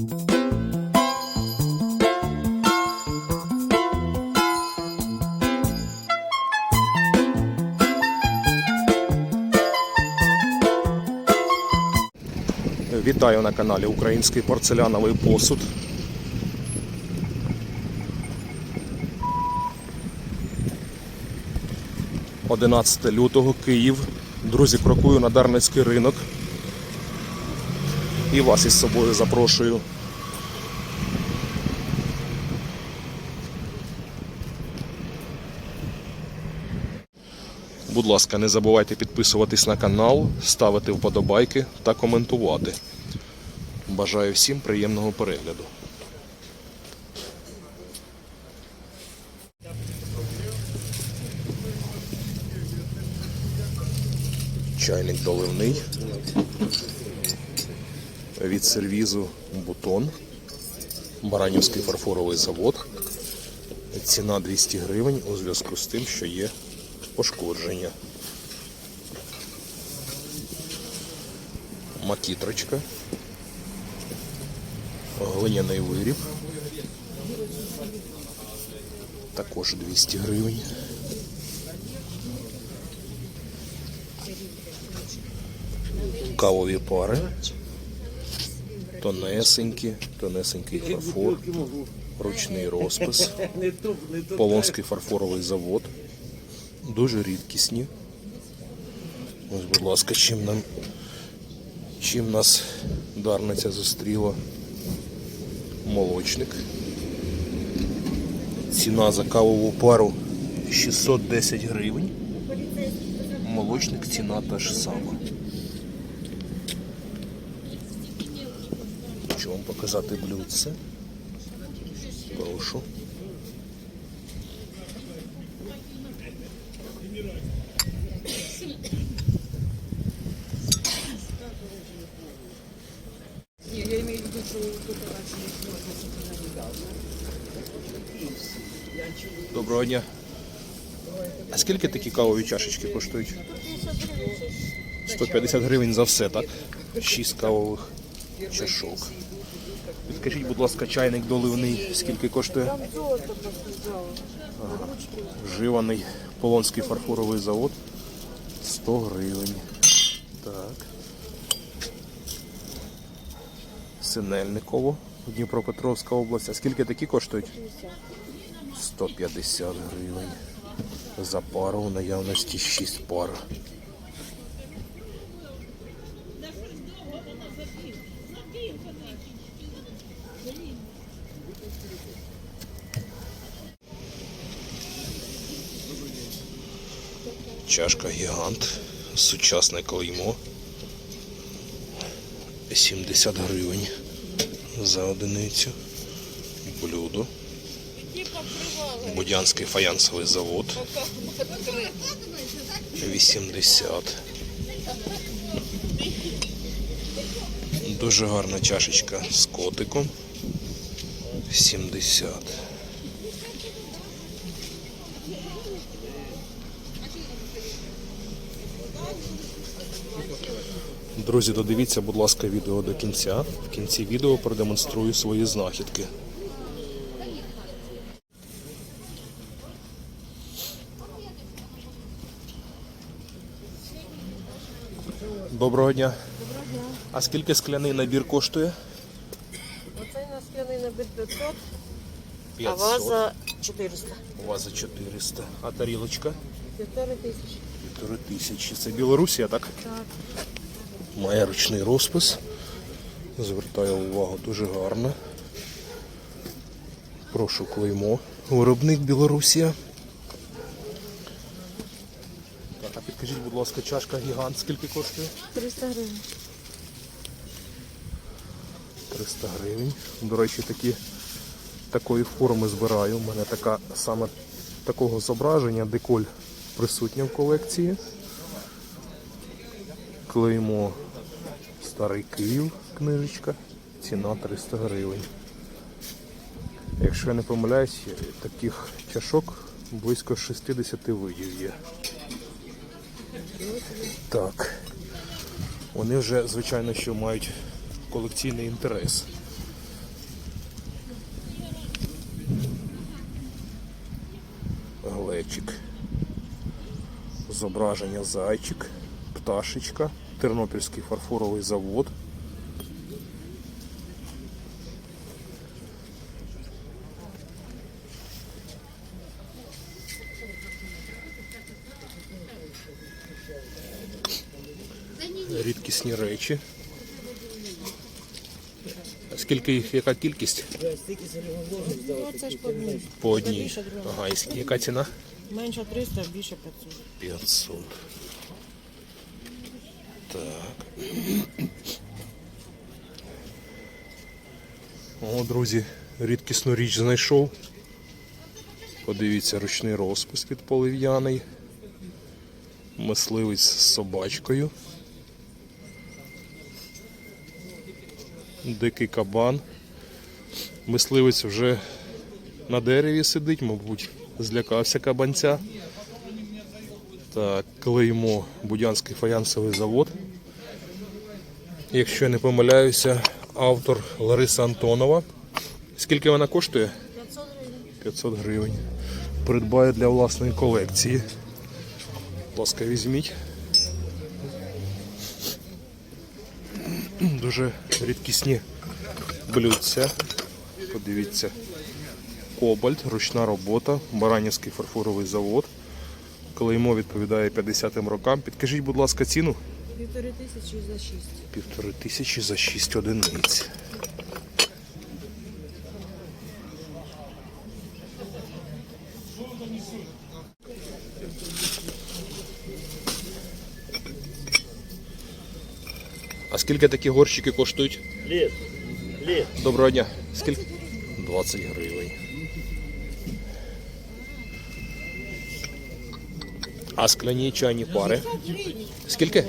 Вітаю на каналі Український порцеляновий посуд. «11 лютого, Київ. Друзі, крокую на Дарницький ринок. І вас із собою запрошую. Будь ласка, не забувайте підписуватись на канал, ставити вподобайки та коментувати. Бажаю всім приємного перегляду. Чайник доливний. Від сервізу бутон. Баранівський фарфоровий завод. Ціна 200 гривень у зв'язку з тим, що є пошкодження. Макітрочка. Глиняний виріб. Також 200 гривень. Кавові пари. Тонесенькі, тонесенький фарфор, ручний розпис. Полонський фарфоровий завод. Дуже рідкісні. Ось, будь ласка, чим нам чим нас дарниця зустріла. Молочник. Ціна за кавову пару 610 гривень. Молочник ціна та ж сама. Вам показати блюдце. Прошу. Доброго дня. А скільки такі кавові чашечки коштують? 150 гривень за все, так? 6 кавових чашок. Підкажіть, будь ласка, чайник доливний, скільки коштує? Ага. Вживаний Полонський фарфоровий завод 100 гривень. Так. Синельниково, Дніпропетровська область. А скільки такі коштують? 150 гривень. За пару в наявності 6 пар. Чашка гігант. Сучасне клеймо. 70 гривень за одиницю. Блюдо. Будянський фаянсовий завод. 80. Дуже гарна чашечка з котиком. 70. Друзі, додивіться, будь ласка, відео до кінця. В кінці відео продемонструю свої знахідки. Доброго дня. А скільки скляний набір коштує? Оцей на скляний набір 500, а ваза 400. Ваза 400. А тарілочка? Півтори тисячі. Півтори тисячі. Це Білорусія, так? Так. Має ручний розпис. Звертаю увагу, дуже гарно. Прошу клеймо. Виробник Білорусія. Так, а підкажіть, будь ласка, чашка гігант скільки коштує? 300 гривень. 300 гривень. До речі, такі, такої форми збираю. У мене така саме такого зображення, деколь присутня в колекції. Клеймо Старий Київ, книжечка. Ціна 300 гривень. Якщо я не помиляюсь, таких чашок близько 60 видів є. Так. Вони вже, звичайно, що мають колекційний інтерес. глечик. Зображення зайчик, пташечка, Тернопільський фарфоровий завод. Рідкісні речі. Скільки їх, яка кількість? По одній. Ага, і яка ціна? Менше 300, більше 500. 500. Так. О, друзі, рідкісну річ знайшов. Подивіться, ручний розпис під полив'яний. Мисливець з собачкою. Дикий кабан. Мисливець вже на дереві сидить, мабуть, злякався кабанця. Так, клеймо Будянський фаянсовий завод. Якщо я не помиляюся, автор Лариса Антонова. Скільки вона коштує? 500 гривень. 500 гривень. Придбаю для власної колекції. Будь ласка, візьміть. Дуже рідкісні блюдця. Подивіться. Кобальт, ручна робота, Баранівський фарфоровий завод. Клеймо відповідає 50-м рокам. Підкажіть, будь ласка, ціну? Півтори тисячі за 6. Півтори тисячі за 6 одиниць. А скільки такі горщики коштують? Лет, лет. Доброго дня. Скільки? 20 гривень. А скляні чайні пари? Скільки?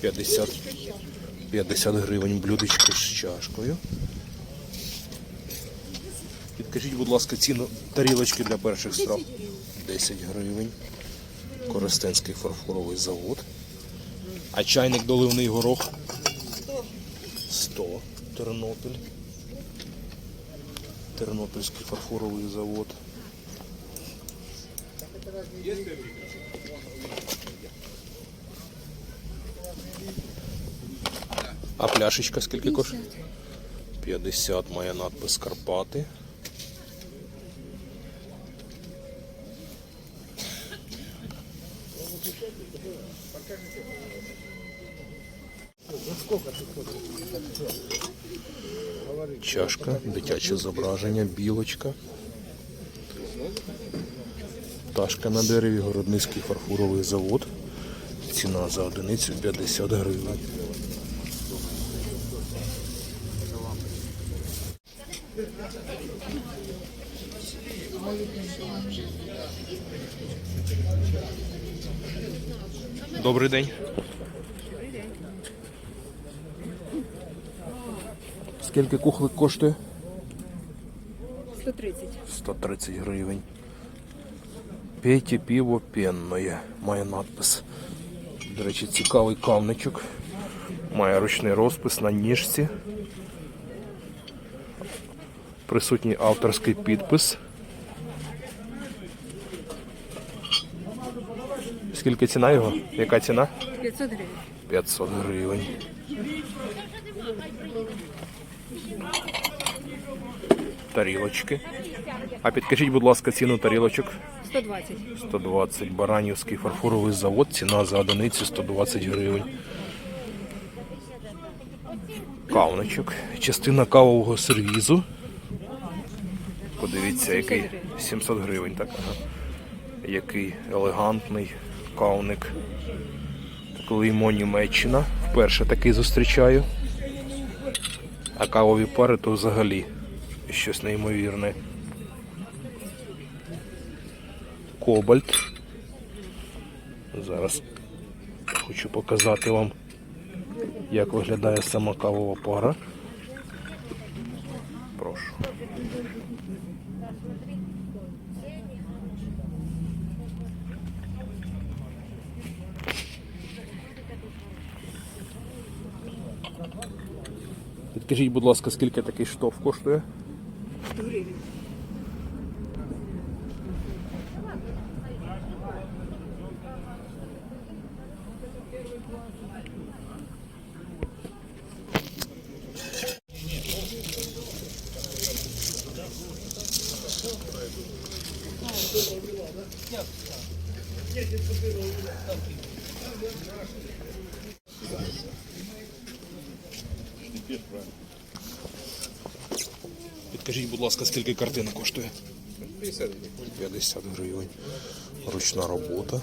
50. 50 гривень блюдечко з чашкою. Підкажіть, будь ласка, ціну тарілочки для перших страв. 10 гривень. Коростенський фарфоровий завод. А чайник доливний горох? 100. Тернопіль. Тернопільський фарфоровий завод. А пляшечка скільки коштує? 50 має надпис Карпати. Чашка, дитяче зображення, білочка. Пташка на дереві, городницький фарфоровий завод. Ціна за одиницю 50 гривень. Добрий день. Скільки кухлик коштує? 130. 130 гривень. Пейте пиво пенное. Має надпис. До речі, цікавий кавничок. Має ручний розпис на ніжці. Присутній авторський підпис. Скільки ціна його? Яка ціна? 500 гривень. 500 гривень. Тарілочки. А підкажіть, будь ласка, ціну тарілочок. 120. 120. Баранівський фарфоровий завод. Ціна за одиницю 120 гривень. Кавничок. Частина кавового сервізу. Подивіться, який 700 гривень, так? Ага. Який елегантний кавник. Клеймо Німеччина. Вперше такий зустрічаю. А кавові пари то взагалі щось неймовірне. Кобальт. Зараз хочу показати вам, як виглядає сама кавова пара. Прошу. Підкажіть, будь ласка, скільки такий штоф коштує? Підкажіть, будь ласка, скільки картина коштує? 50 50 гривень. Ручна робота.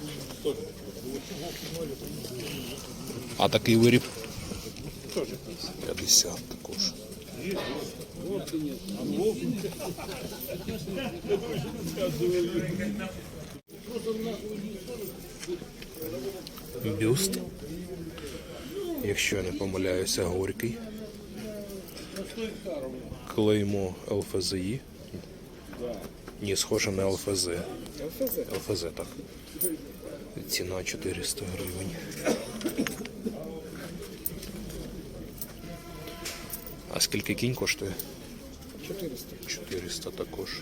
А такий виріб? 50 також. Бюст. Якщо я не помиляюся, горький. Клеймо ЛФЗІ. Ні, схоже на ЛФЗ. ЛФЗ, так. Ціна 400 гривень. А скільки кінь коштує? 400. 400 також.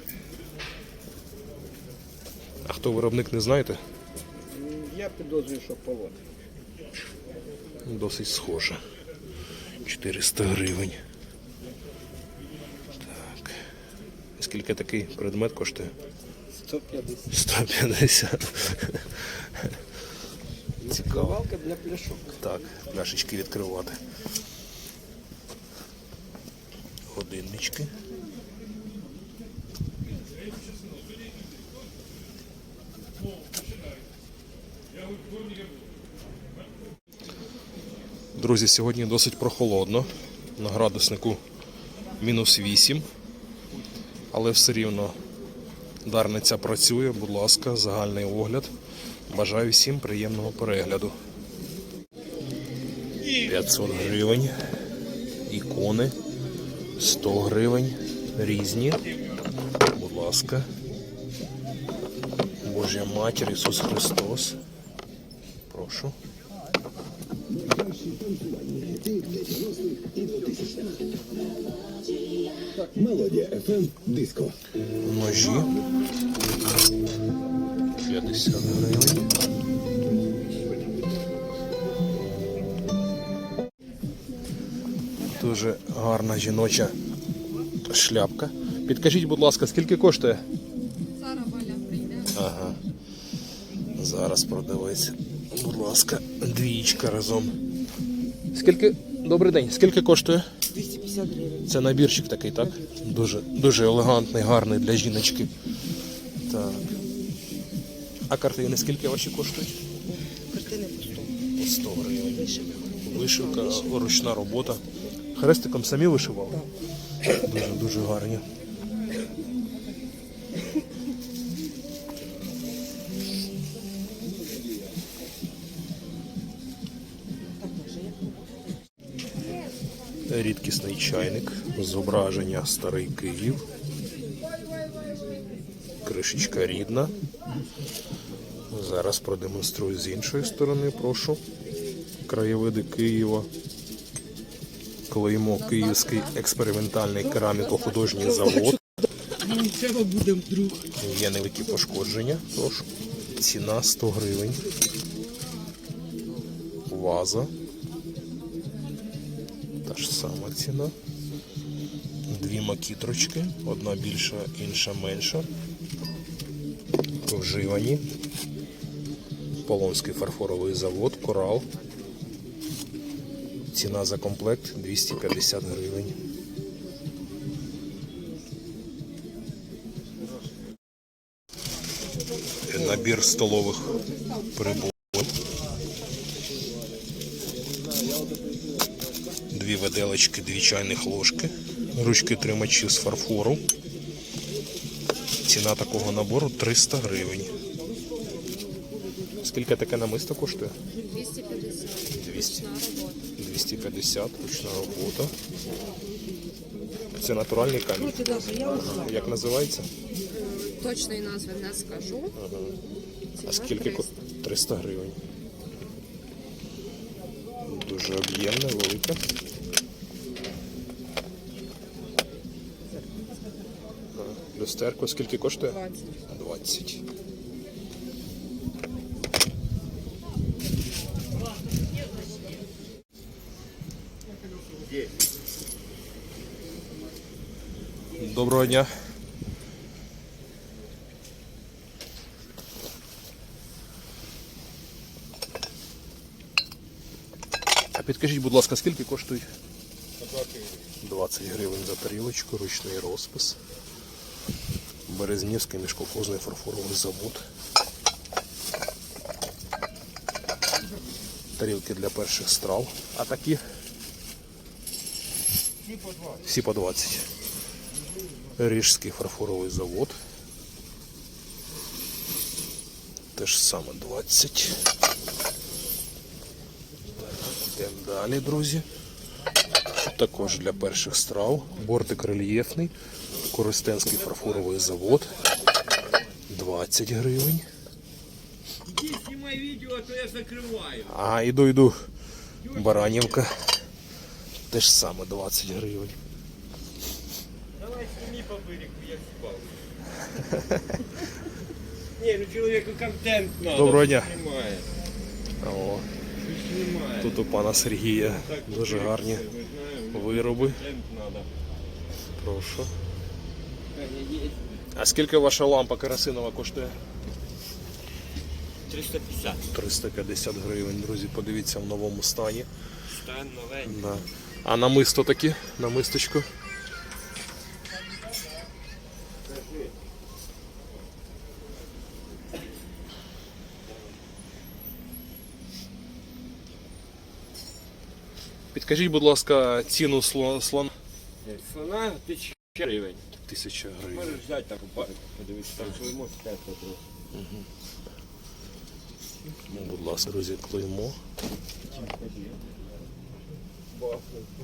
А хто виробник, не знаєте? Я підозрюю, що полон. Досить схоже. 400 гривень. Так. Скільки такий предмет коштує? 150. 150. Цікаво. Валка для пляшок. Так, пляшечки відкривати. Годиннички. Друзі, сьогодні досить прохолодно. На градуснику мінус 8. Але все рівно Дарниця працює, будь ласка, загальний огляд. Бажаю всім приємного перегляду. 500 гривень. Ікони. 100 гривень. Різні. Будь ласка. Божя Матір Ісус Христос. Прошу. Мелодія FM Диско. Ножі. 50 гривень. Дуже гарна жіноча шляпка. Підкажіть, будь ласка, скільки коштує? Зараз Валя прийде. Ага. Зараз продавець. Будь ласка, двічка разом. Скільки. Добрий день, скільки коштує? 250 гривень. Це набірчик такий, так? Дуже, дуже елегантний, гарний для жіночки. Так. А картини скільки ваші коштують? Картини по 100. По 100 гривень. Вишивка. Вишивка, ручна робота. Хрестиком самі вишивали? Дуже дуже гарні. Рідкісний чайник, зображення Старий Київ. Кришечка рідна. Зараз продемонструю з іншої сторони, прошу. Краєвиди Києва. Клеймо Київський експериментальний кераміко-художній завод. Є невеликі пошкодження. Прошу. Ціна 100 гривень. Ваза. Ціна. Дві макітрочки. Одна більша, інша менша. Вживані. Полонський фарфоровий завод, корал. Ціна за комплект 250 гривень. Набір столових приборів. Дві виделочки, дві чайних ложки, ручки тримачі з фарфору. Ціна такого набору 300 гривень. Скільки таке намисто коштує? 250. 200. робота. 250, ручна робота. Це натуральний камінь. Як називається? Точної назви не скажу. А скільки ко- 300 гривень. Дуже об'ємне, велике. Стерко скільки коштує? 20. 20. Доброго дня. А підкажіть, будь ласка, скільки коштують? 20 гривень за тарілочку, ручний розпис. Березнівський мішкохозний фарфоровий завод. Тарілки для перших страв. А такі? Всі по 20. Ріжський фарфоровий завод. Теж саме 20. Йдемо далі, друзі. Також для перших страв. Бортик рельєфний. Коростенський фарфоровий завод. 20 гривень. Иди снимай видео, а то я закрываю. А, іду, іду. Баранівка. Теж саме 20 гривень. Давай сними по берегу, я спал. Не, ну человеку контент надо. Доброго дня. Снимает. О, тут у пана Сергія дуже гарні Мы вироби. Прошу. А скільки ваша лампа керосинова коштує? 350. 350 гривень, друзі, подивіться в новому стані. Стан новенький. Да. А намисто такі, намисточко. Підкажіть, будь ласка, ціну слон, слон... Слона тисяча гривень. Тисяча гривень. Можеш взяти так упасть, подивитися, там клеймо спять трохи. Ну, будь ласка, друзі, клеймо. Бо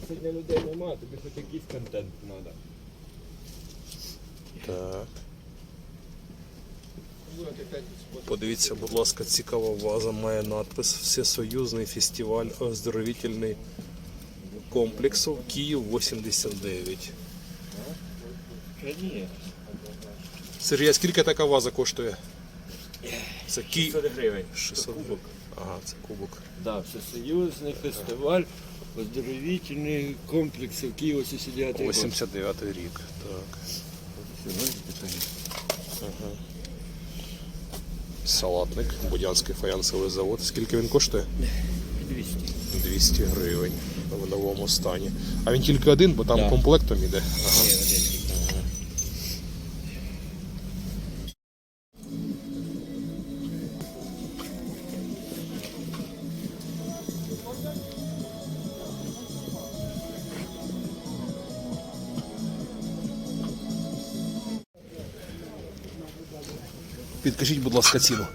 сьогодні людей немає, тобі хоч якийсь контент треба. Так. Подивіться, будь ласка, цікава ваза має надпис Всесоюзний фестиваль оздоровительний комплексу Київ 89. Сергій, а скільки така ваза коштує? Це Київ 500 гривень. 600 Ага, це кубок. Да, всесоюзний фестиваль оздоровительний комплекс Києва 89 год. 89 рік. Так. Салатник, Будянський фаянсовий завод. Скільки він коштує? 200. 200 гривень в новому стані. А він тільки один, бо там Да. комплектом іде. Ага. Ні, один. Підкажіть, будь ласка, ціну.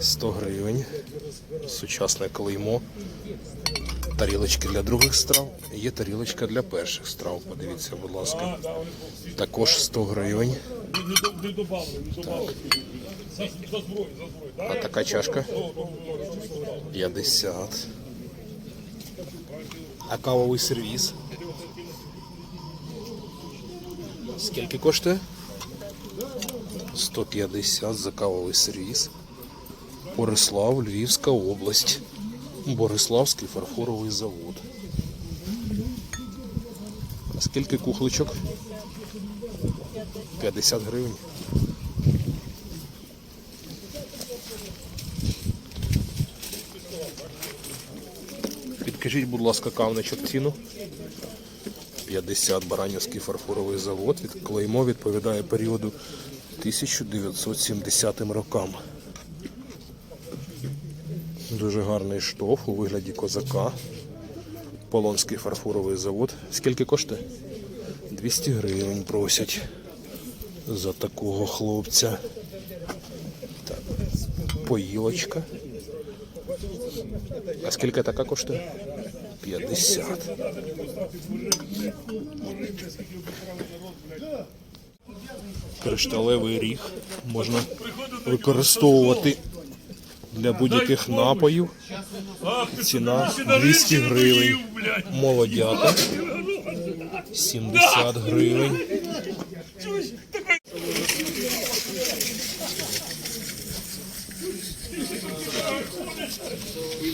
100 гривень. Сучасне клеймо. Тарілочки для других страв. Є тарілочка для перших страв. Подивіться, будь ласка. Також 100 гривень. Так. А така чашка? 50. А кавовий сервіс? Скільки коштує? 150 за кавовий сервіс. Борислав, Львівська область. Бориславський фарфоровий завод. Скільки кухличок? 50 гривень. Підкажіть, будь ласка, кавничок ціну. 50 Баранівський фарфоровий завод. Від клеймо відповідає періоду 1970 рокам. Дуже гарний штоф у вигляді козака. Полонський фарфоровий завод. Скільки коштує? 200 гривень просять за такого хлопця. Так. Поїлочка. А скільки така коштує? 50. Кришталевий ріг можна використовувати для будь-яких напоїв. Ціна 200 гривень. Молодята 70 гривень.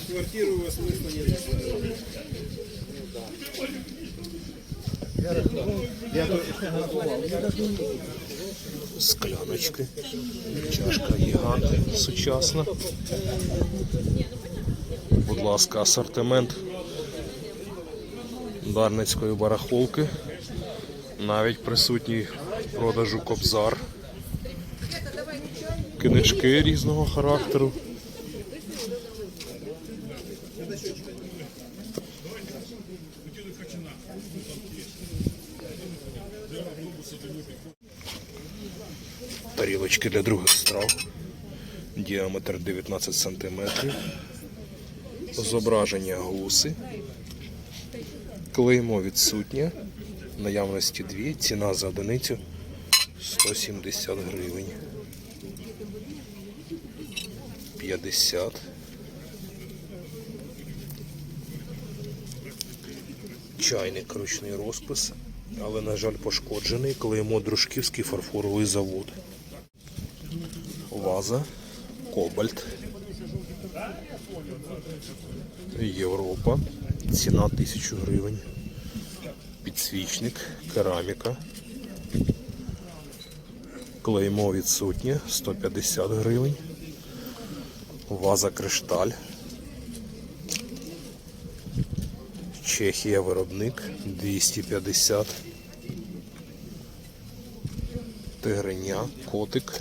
Квартиру у вас смысла нет. Скляночки. Чашка гігант сучасна. Будь ласка, асортимент Дарницької барахолки. Навіть присутній в продажу кобзар. Книжки різного характеру. Тарілочки для других страв. Діаметр 19 см. Зображення гуси. Клеймо відсутнє. Наявності 2. Ціна за одиницю 170 гривень. 50. Чайник ручний розпис, але, на жаль, пошкоджений. Клеймо Дружківський фарфоровий завод. Ваза, Кобальт. Європа. Ціна 1000 гривень. Підсвічник, кераміка. Клеймо відсутнє 150 гривень. Ваза кришталь. Чехія виробник 250. Тигриня, котик.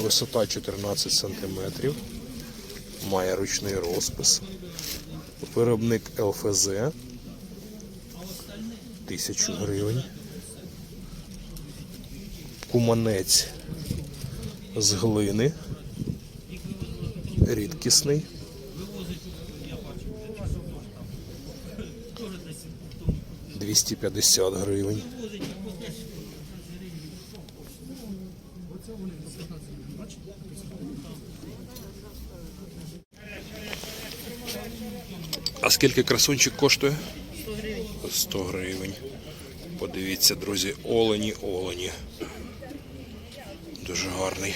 Висота 14 см. Має ручний розпис. Виробник ЛФЗ 1000 гривень. Куманець з глини. Рідкісний. Двісті п'ятдесят гривень. А скільки красунчик коштує? 100 гривень. 100 гривень. Подивіться, друзі, олені, олені. Дуже гарний.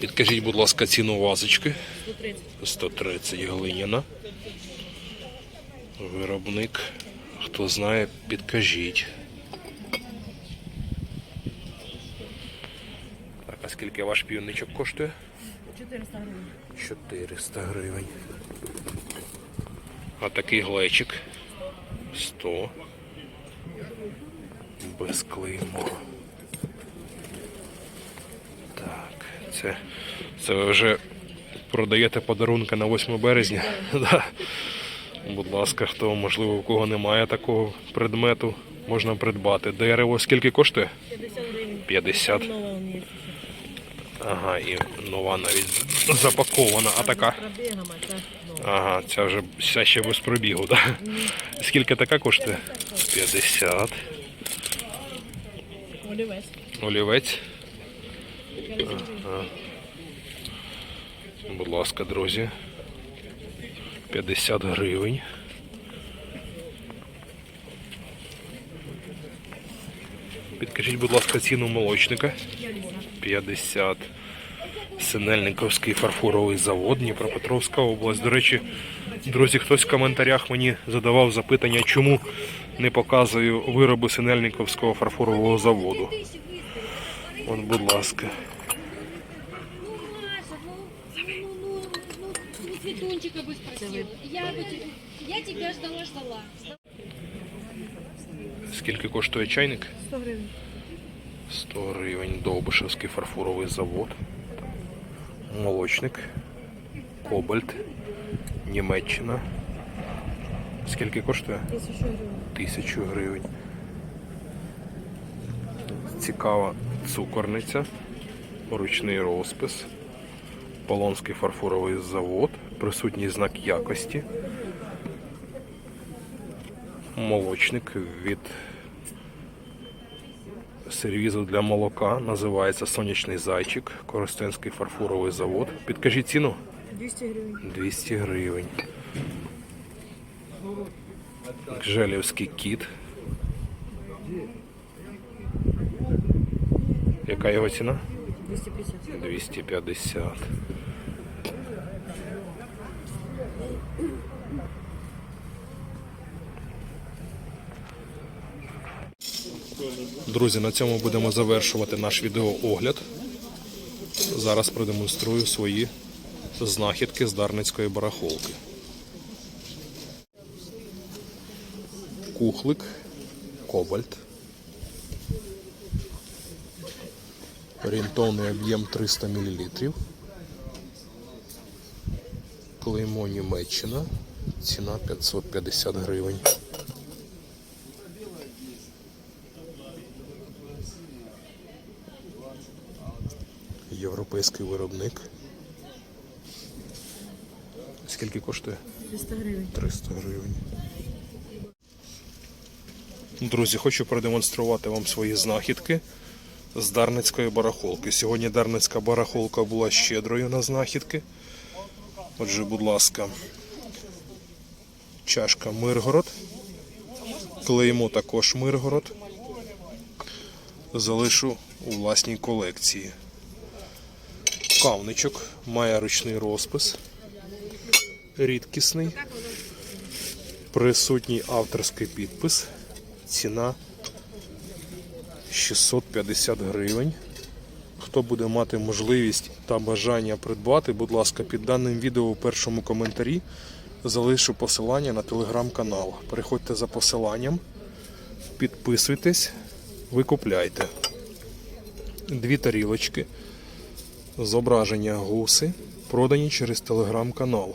Підкажіть, будь ласка, ціну вазочки. 130. 130 глиняна. Виробник. Хто знає, підкажіть. Так, а скільки ваш півничок коштує? 400 гривень. 400 гривень. А такий глечик 100. Без клеймо. Так, це, це ви вже продаєте подарунки на 8 березня. Да. Будь ласка, хто, можливо, у кого немає такого предмету, можна придбати. Дерево скільки коштує? 50 гривень. 50. Ага, і нова навіть запакована. А така? Ага, ця вже вся ще без пробігу, так? Скільки така коштує? 50. Олівець. Олівець. Ага. Будь ласка, друзі. 50 гривень. Підкажіть, будь ласка, ціну молочника. 50. Синельниковський фарфоровий завод, Дніпропетровська область. До речі, друзі, хтось в коментарях мені задавав запитання, чому не показую вироби Синельниковського фарфорового заводу. От, будь ласка. Скільки коштує чайник? 100 гривень. 100 гривень. Довбишевський фарфоровий завод. Молочник. Кобальт. Німеччина. Скільки коштує? 1000 гривень. Тисячу гривень. Цікава цукорниця. Ручний розпис. Полонський фарфоровий завод. Присутній знак якості. Молочник від сервізу для молока. Називається Сонячний зайчик. Коростенський фарфоровий завод. Підкажіть ціну? 200 гривень. 200 гривень. Гжелівський кіт. Яка його ціна? 250. 250. Друзі, на цьому будемо завершувати наш відеоогляд. Зараз продемонструю свої знахідки з Дарницької барахолки. Кухлик, кобальт. Орієнтовний об'єм 300 мл. Клеймо Німеччина. Ціна 550 гривень. Європейський виробник. Скільки коштує? 300 гривень. 300 гривень. Друзі, хочу продемонструвати вам свої знахідки з Дарницької барахолки. Сьогодні Дарницька барахолка була щедрою на знахідки. Отже, будь ласка, чашка Миргород. Клеймо також Миргород. Залишу у власній колекції. Кавничок має ручний розпис. Рідкісний. Присутній авторський підпис. Ціна 650 гривень. Хто буде мати можливість та бажання придбати, будь ласка, під даним відео у першому коментарі залишу посилання на телеграм-канал. Переходьте за посиланням, підписуйтесь, викупляйте. Дві тарілочки, зображення гуси, продані через телеграм-канал.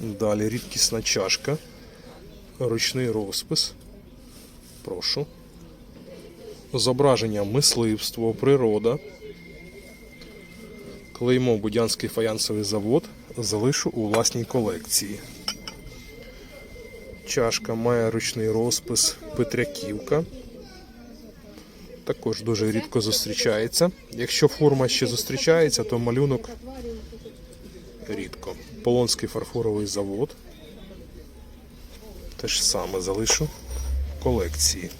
Далі рідкісна чашка, ручний розпис. Прошу. Зображення мисливство, природа. Клеймо Будянський фаянсовий завод залишу у власній колекції. Чашка має ручний розпис Петряківка. Також дуже рідко зустрічається. Якщо форма ще зустрічається, то малюнок рідко. Полонський фарфоровий завод. Те ж саме залишу в колекції.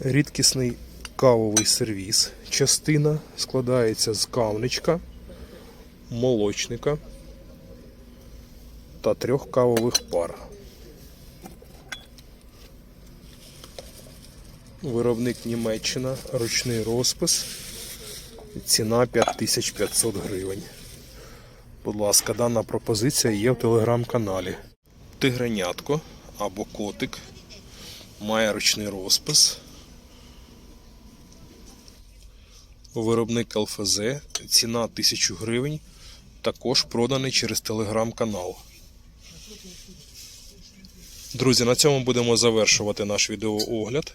Рідкісний кавовий сервіс. Частина складається з кавничка, молочника та трьох кавових пар. Виробник Німеччина, ручний розпис. Ціна 5500 гривень. Будь ласка, дана пропозиція є в телеграм-каналі. Тигренятко або котик має ручний розпис. Виробник ЛФЗ, ціна 1000 гривень, також проданий через телеграм-канал. Друзі, на цьому будемо завершувати наш відеоогляд.